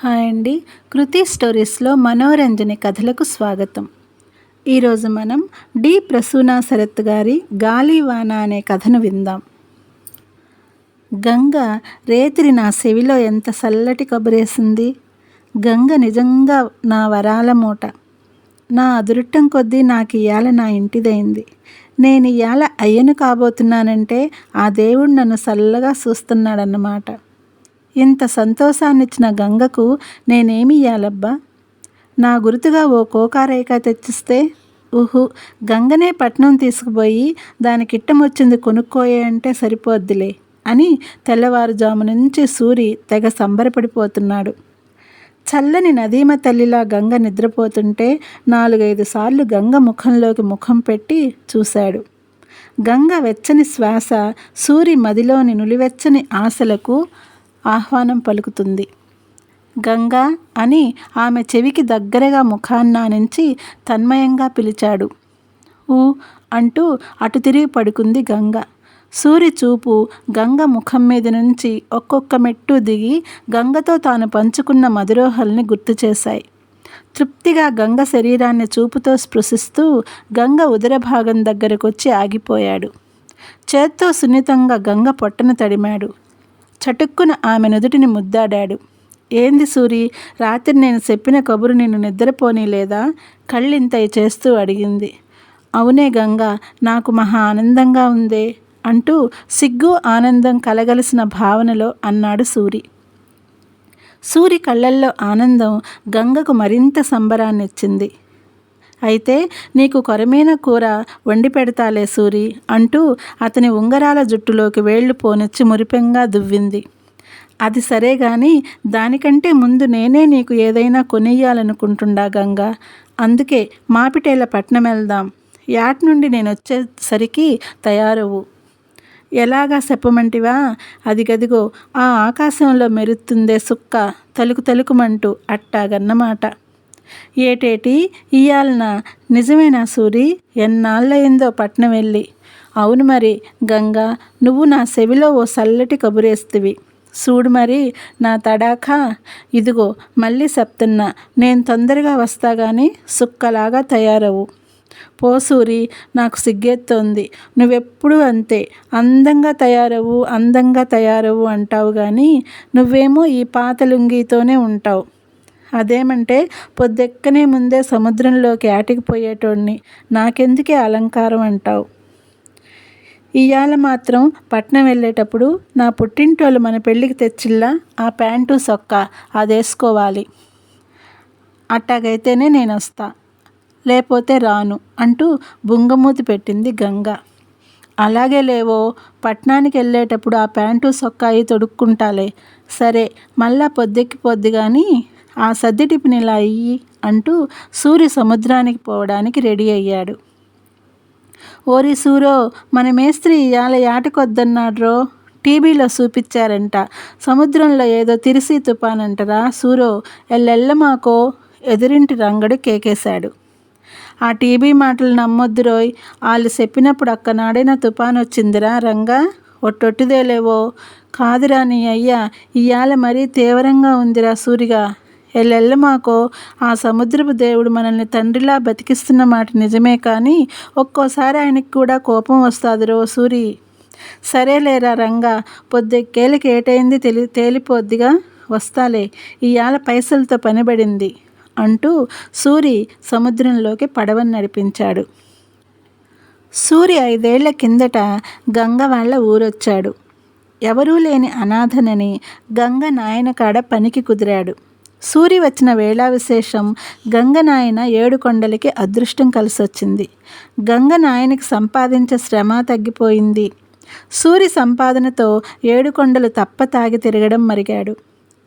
Hi అండి. కృతి స్టోరీస్లో మనోరంజని కథలకు స్వాగతం. ఈరోజు మనం డి ప్రసూనా శరత్ గారి గాలివాన అనే కథను విందాం. గంగ రేతిరి నా సెవిలో ఎంత చల్లటి కబురేసింది. గంగ నిజంగా నా వరాల మూట. నా అదృష్టం కొద్దీ నాకు ఇయాల నా ఇంటిదైంది. నేను ఇయాల అయ్యను కాబోతున్నానంటే ఆ దేవుడు నన్ను చల్లగా చూస్తున్నాడన్నమాట. ఇంత సంతోషాన్నిచ్చిన గంగకు నేనేమి ఇయ్యాలబ్బా? నా గుర్తుగా ఓ కోకారేఖ తెచ్చిస్తే ఊహు గంగనే పట్నం తీసుకుపోయి దాని కిట్టమొచ్చింది కొనుక్కోయే అంటే సరిపోద్దిలే అని తెల్లవారుజాము నుంచి సూరి తెగ సంబరపడిపోతున్నాడు. చల్లని నదీమ తల్లిలా గంగ నిద్రపోతుంటే నాలుగైదు సార్లు గంగ ముఖంలోకి ముఖం పెట్టి చూశాడు. గంగ వెచ్చని శ్వాస సూరి మదిలోని నులివెచ్చని ఆశలకు ఆహ్వానం పలుకుతుంది. గంగా అని ఆమె చెవికి దగ్గరగా ముఖాన్నానించి తన్మయంగా పిలిచాడు. ఊ అంటూ అటు తిరిగి పడుకుంది గంగ. సూరి చూపు గంగ ముఖం మీద నుంచి ఒక్కొక్క మెట్టు దిగి గంగతో తాను పంచుకున్న మధురోహల్ని గుర్తు చేశాయి. తృప్తిగా గంగ శరీరాన్ని చూపుతో స్పృశిస్తూ గంగ ఉదర భాగం దగ్గరకొచ్చి ఆగిపోయాడు. చేత్తో సున్నితంగా గంగ పొట్టను తడిమాడు. చటుక్కున ఆమె నుదుటిని ముద్దాడాడు. ఏంది సూరి రాత్రి నేను చెప్పిన కబురు నిన్ను నిద్రపోనీ లేదా? కళ్ళింతై చేస్తూ అడిగింది. అవునే గంగ నాకు మహా ఆనందంగా ఉందే అంటూ సిగ్గు ఆనందం కలగలిసిన భావనలో అన్నాడు సూరి. సూరి కళ్ళల్లో ఆనందం గంగకు మరింత సంబరాన్నిచ్చింది. అయితే నీకు కొరమైన కూర వండి పెడతాలే సూరి అంటూ అతని ఉంగరాల జుట్టులోకి వేళ్ళు పోనిచ్చి మురిపెంగా దువ్వింది. అది సరే గాని దానికంటే ముందు నేనే నీకు ఏదైనా కొనియ్యాలనుకుంటుండా గంగా? అందుకే మాపిటేల పట్నం వెళ్దాం యాట్ నుండి నేను వచ్చేసరికి తయారవు. ఎలాగా చెప్పమంటివా అది గదిగో ఆ ఆకాశంలో మెరుతుందే సుక్క తలుకు తలుకుమంటూ అట్టాగన్నమాట. ఏటేటి? ఇయాలన నిజమేనా సూరి? ఎన్నాళ్ళయిందో పట్నం వెళ్ళి. అవును మరి గంగా నువ్వు నా సెవిలో ఓ చల్లటి కబురేస్తివి. చూడు మరి నా తడాఖా? ఇదిగో మళ్ళీ చెప్తున్నా నేను తొందరగా వస్తా కానీ సుక్కలాగా తయారవు. పోసూరి నాకు సిగ్గెత్తోంది. నువ్వెప్పుడు అంతే. అందంగా తయారవు అందంగా తయారవు అంటావు కానీ నువ్వేమో ఈ పాత లుంగితోనే ఉంటావు. అదేమంటే పొద్దెక్కనే ముందే సముద్రంలోకి ఆటికిపోయేటోడిని నాకెందుకే అలంకారం అంటావు? ఇవాళ మాత్రం పట్నం వెళ్ళేటప్పుడు నా పుట్టింటోళ్ళు మన పెళ్ళికి తెచ్చిల్లా ఆ ప్యాంటు సొక్క అది వేసుకోవాలి అట్టాగైతేనే నేను వస్తా లేకపోతే రాను అంటూ బుంగమూతి పెట్టింది గంగ. అలాగే లేవో పట్నానికి వెళ్ళేటప్పుడు ఆ ప్యాంటు సొక్కాయి తొడుక్కుంటాలే. సరే మళ్ళా పొద్దెక్కిపోద్ది కానీ ఆ సద్ది టిఫిన్ అయ్యి అంటూ సూర్య సముద్రానికి పోవడానికి రెడీ అయ్యాడు. ఓరి సూరో మన మేస్త్రి ఇవాళ యాటకొద్దన్నాడ్రో? టీవీలో చూపించారంట సముద్రంలో ఏదో తిరిసి తుపానంటరా సూరో? ఎల్లెల్లమాకో ఎదురింటి రంగడు కేకేశాడు. ఆ టీవీ మాటలు నమ్మొద్దు రోయ్. వాళ్ళు చెప్పినప్పుడు అక్కనాడైన తుపాను వచ్చిందిరా రంగా. ఒట్టొట్టిదేలేవో. కాదురా నీ అయ్యా ఇవాళ మరీ తీవ్రంగా ఉందిరా సూరిగా. ఎల్లెల్లమాకో ఆ సముద్రపు దేవుడు మనల్ని తండ్రిలా బతికిస్తున్న మాట నిజమే కానీ ఒక్కోసారి ఆయనకి కూడా కోపం వస్తుంది రో సూరి. సరేలేరా రంగా పొద్దెక్కేళ్ళకి ఏటైంది తెలి తేలిపోద్దిగా? వస్తాలే ఇవాళ పైసలతో పనిబడింది అంటూ సూరి సముద్రంలోకి పడవని నడిపించాడు. సూరి ఐదేళ్ళ కిందట గంగ వాళ్ళ ఊరొచ్చాడు. ఎవరూ లేని అనాథనని గంగ నాయన కాడ పనికి కుదిరాడు. సూరి వచ్చిన వేళా విశేషం గంగనాయన ఏడు కొండలకి అదృష్టం కలిసొచ్చింది. గంగనాయనకి సంపాదించే శ్రమ తగ్గిపోయింది. సూరి సంపాదనతో ఏడు కొండలు తప్ప తాగి తిరగడం మరిగాడు.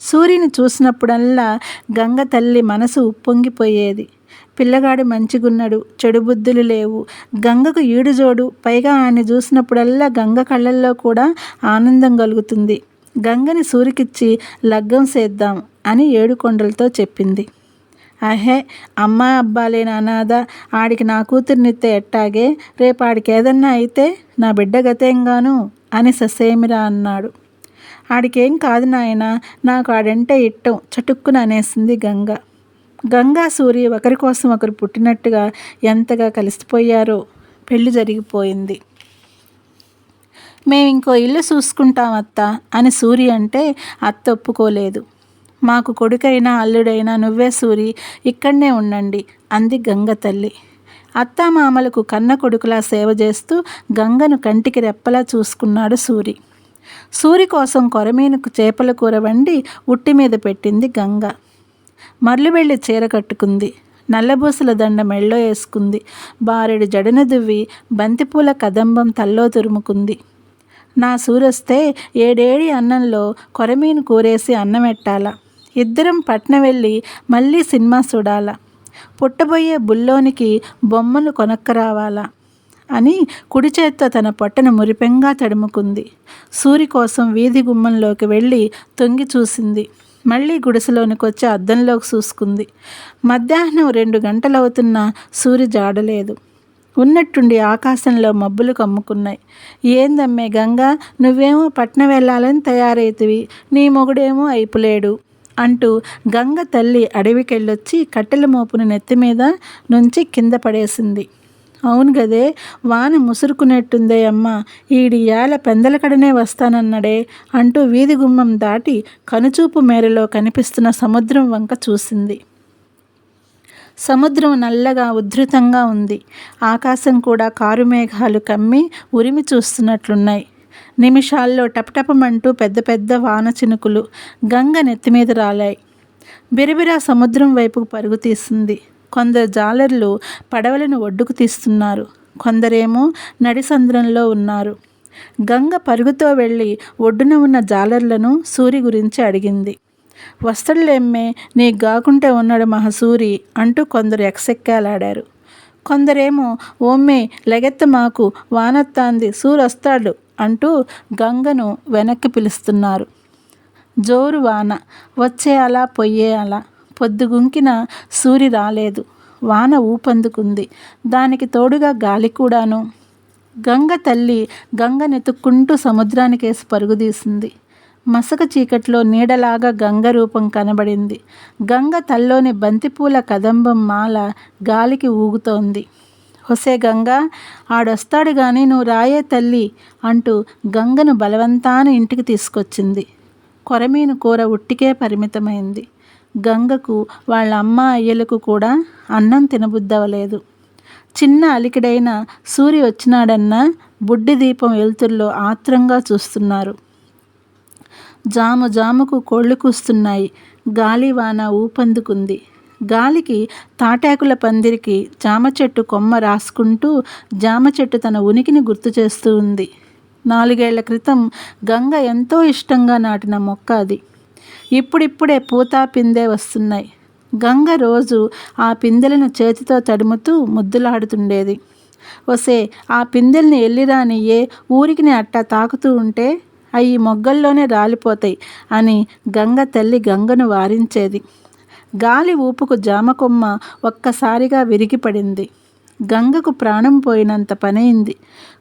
సూర్యుని చూసినప్పుడల్లా గంగ తల్లి మనసు ఉప్పొంగిపోయేది. పిల్లగాడు మంచిగున్నాడు చెడు బుద్ధులు లేవు. గంగకు ఈడుజోడు పైగా ఆయన చూసినప్పుడల్లా గంగ కళ్ళల్లో కూడా ఆనందం కలుగుతుంది. గంగని సూరికిచ్చి లగ్గం చేద్దాం అని ఏడుకొండలతో చెప్పింది. అహే అమ్మ అబ్బాలేని అనాథ ఆడికి నా కూతుర్నిత్తే ఎట్టాగే? రేపు ఆడికి ఏదన్నా అయితే నా బిడ్డ గతేంగాను అని ససేమిరా అన్నాడు. ఆడికేం కాదు నాయన నాకు ఆడంటే ఇట్టం చటుక్కున అనేసింది గంగ. గంగా సూరి ఒకరి కోసం ఒకరు పుట్టినట్టుగా ఎంతగా కలిసిపోయారో పెళ్ళి జరిగిపోయింది. మేము ఇంకో ఇల్లు చూసుకుంటాం అత్త అని సూరి అంటే అత్త ఒప్పుకోలేదు మాకు కొడుకైనా అల్లుడైనా నువ్వే సూరి ఇక్కడనే ఉండండి అంది గంగ తల్లి. అత్తామామలకు కన్న కొడుకులా సేవ చేస్తూ గంగను కంటికి రెప్పలా చూసుకున్నాడు సూరి. సూరి కోసం కొరమీనుకు చేపల కూర వండి ఉట్టి మీద పెట్టింది గంగ. మర్లు వెళ్ళి చీర కట్టుకుంది. నల్లబూసల దండ మెళ్ళో వేసుకుంది. బారెడు జడన దువ్వి బంతిపూల కదంబం తల్లో తురుముకుంది. నా సూరొస్తే ఏడేడి అన్నంలో కొరమీను కూరేసి అన్నం ఎట్టాలా ఇద్దరం పట్నం వెళ్ళి మళ్ళీ సినిమా చూడాలా. పుట్టబోయే బుల్లోనికి బొమ్మలు కొనక్కరావాలా అని కుడి చేత్తో తన పొట్టను మురిపెంగా తడుముకుంది. సూరి కోసం వీధి గుమ్మంలోకి వెళ్ళి తొంగి చూసింది. మళ్ళీ గుడిసెలోనికి వచ్చి అద్దంలోకి చూసుకుంది. మధ్యాహ్నం రెండు గంటలవుతున్నా సూరి జాడలేదు. ఉన్నట్టుండి ఆకాశంలో మబ్బులు కమ్ముకున్నాయి. ఏందమ్మే గంగా నువ్వేమో పట్నం వెళ్ళాలని తయారైతివి. నీ మొగుడేమో అయిపోలేడు. అంటూ గంగ తల్లి అడవికెళ్ళొచ్చి కట్టెల మోపును నెత్తి మీద నుంచి కింద పడేసింది. అవును గదే వాన ముసురుకునేట్టుందే అమ్మ ఈడి ఏల పెందలకడనే వస్తానన్నడే అంటూ వీధి గుమ్మం దాటి కనుచూపు మేరలో కనిపిస్తున్న సముద్రం వంక చూసింది. సముద్రం నల్లగా ఉధృతంగా ఉంది. ఆకాశం కూడా కారు మేఘాలు కమ్మి ఉరిమి చూస్తున్నట్లున్నాయి. నిమిషాల్లో టపటపమంటూ పెద్ద పెద్ద వాన చినుకులు గంగ నెత్తిమీద రాలాయి. బిరబిరా సముద్రం వైపుకు పరుగు తీసింది. కొందరు జాలర్లు పడవలను ఒడ్డుకు తీస్తున్నారు. కొందరేమో నడిసంద్రంలో ఉన్నారు. గంగ పరుగుతో వెళ్ళి ఒడ్డున ఉన్న జాలర్లను సూరి గురించి అడిగింది. వస్తడులేమ్మే నీ గాకుంటే ఉన్నాడు మహసూరి అంటూ కొందరు ఎక్సెక్కాలాడారు. కొందరేమో ఓమ్మే లెగెత్త మాకు వానత్తాంది సూరొస్తాడు అంటూ గంగను వెనక్కి పిలుస్తున్నారు. జోరు వాన వచ్చే అలా పొయ్యే అలా. పొద్దుగుంకిన సూరి రాలేదు. వాన ఊపందుకుంది. దానికి తోడుగా గాలి కూడాను గంగ తల్లి గంగనెతుక్కుంటూ సముద్రానికేసి పరుగుదీసింది మసక చీకట్లో నీడలాగా గంగ రూపం కనబడింది. గంగ తల్లోని బంతిపూల కదంబం మాల గాలికి ఊగుతోంది. హొసే గంగా ఆడొస్తాడు కానీ నువ్వు రాయే తల్లి అంటూ గంగను బలవంతాన ఇంటికి తీసుకొచ్చింది. కొరమీను కూర ఉట్టికే పరిమితమైంది. గంగకు వాళ్ళ అమ్మ అయ్యలకు కూడా అన్నం తినబుద్దవలేదు. చిన్న అలికిడైన సూర్య వచ్చినాడన్న బుడ్డి దీపం వెలుతుల్లో ఆత్రంగా చూస్తున్నారు. జాము జాముకు కోళ్ళు కూస్తున్నాయి. గాలివాన ఊపందుకుంది. గాలికి తాటాకుల పందిరికి జామ చెట్టు కొమ్మ రాసుకుంటూ జామ చెట్టు తన ఉనికిని గుర్తు చేస్తూ ఉంది. నాలుగేళ్ళ క్రితం గంగ ఎంతో ఇష్టంగా నాటిన మొక్క అది. ఇప్పుడిప్పుడే పూతా పిందే వస్తున్నాయి. గంగ రోజు ఆ పిందెలను చేతితో తడుముతూ ముద్దులాడుతుండేది. వసే ఆ పిందెల్ని ఎల్లిరానియే ఊరికిని అట్టా తాకుతూ ఉంటే అవి మొగ్గల్లోనే రాలిపోతాయి అని గంగ తల్లి గంగను వారించేది. గాలి ఊపుకు జామకొమ్మ ఒక్కసారిగా విరిగిపడింది. గంగకు ప్రాణం పోయినంత పనైంది.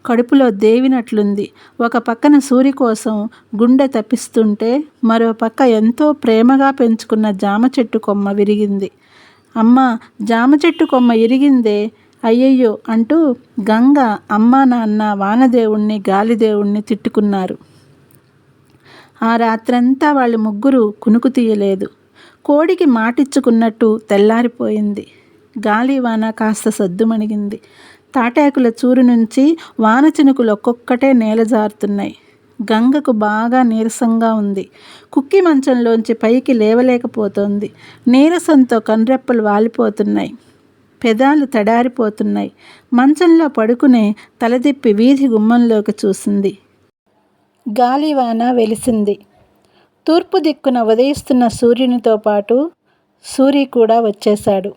కడుపులో దేవినట్లుంది. ఒక పక్కన సూరి కోసం గుండె తప్పిస్తుంటే మరో పక్క ఎంతో ప్రేమగా పెంచుకున్న జామ చెట్టు కొమ్మ విరిగింది. అమ్మ జామ చెట్టు కొమ్మ ఇరిగిందే? అయ్యయ్యో అంటూ గంగ అమ్మ నాన్న వానదేవుణ్ణి గాలిదేవుణ్ణి తిట్టుకున్నారు. ఆ రాత్రంతా వాళ్ళు ముగ్గురు కునుకు తీయలేదు. కోడికి మాటిచ్చుకున్నట్టు తెల్లారిపోయింది. గాలి వాన కాస్త సద్దుమణిగింది. తాటాకుల చూరు నుంచి వాన చినుకులు ఒక్కొక్కటే నేల జారుతున్నాయి. గంగకు బాగా నీరసంగా ఉంది. కుక్కి మంచంలోంచి పైకి లేవలేకపోతోంది. నీరసంతో కన్రెప్పలు వాలిపోతున్నాయి. పెదాలు తడారిపోతున్నాయి. మంచంలో పడుకునే తలదిప్పి వీధి గుమ్మంలోకి చూసింది. గాలివాన వెలిసింది. తూర్పు దిక్కున ఉదయిస్తున్న సూర్యునితో పాటు సూరి కూడా వచ్చేశాడు.